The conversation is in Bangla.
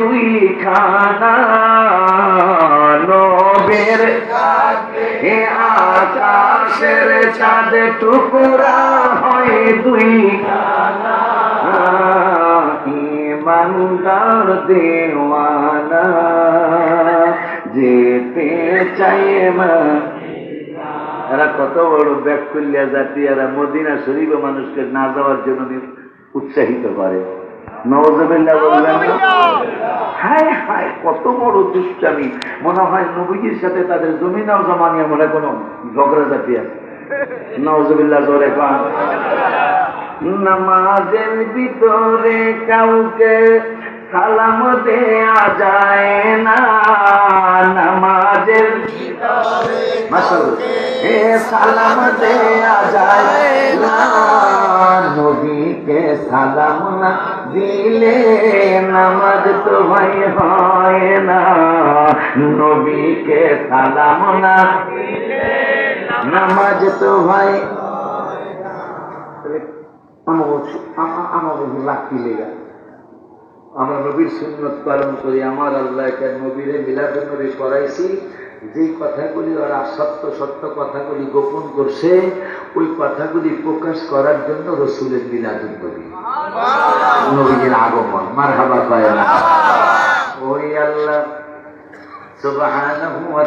তুই খানা নবের এ আকাশের চাঁদ টুকরা হয় দেওয়ানা, যেতে চাই এরা কত বড় ব্যাগ করলিয়া জাতি, এরা মদিনা শরীফ মানুষকে না যাওয়ার জন্য উৎসাহিত করে। নওয়াজবিল্লাহ বললেন কত বড় দুষ্টামি। মনে হয় নবীজির সাথে তাদের জমিনাও জমা নিয়ে মনে কোনো ঝগড়া জাতি আছে? জোরে নামাজের ভিতরে কাউকে সালাম দেয়া যায় না। নামাজের। সালাম দেয়া নবীকে সালাম না দিলে নামাজ তো ভাই হয় না। নবীকে সালাম না নামাজ তো ভাই আমাকে লাকি লেগা আমরা নবীর সুন্নত পালন করি, আমার আল্লাহকে নবীরে মিলাদুল নবী করাইছি। যে কথাগুলি ওরা সত্য সত্য কথাগুলি গোপন করছে ওই কথাগুলি প্রকাশ করার জন্য রসুলের মিলাদুল নবী। নবীর আগমন। মার হাবা পায় না ওই আল্লাহ ওয়া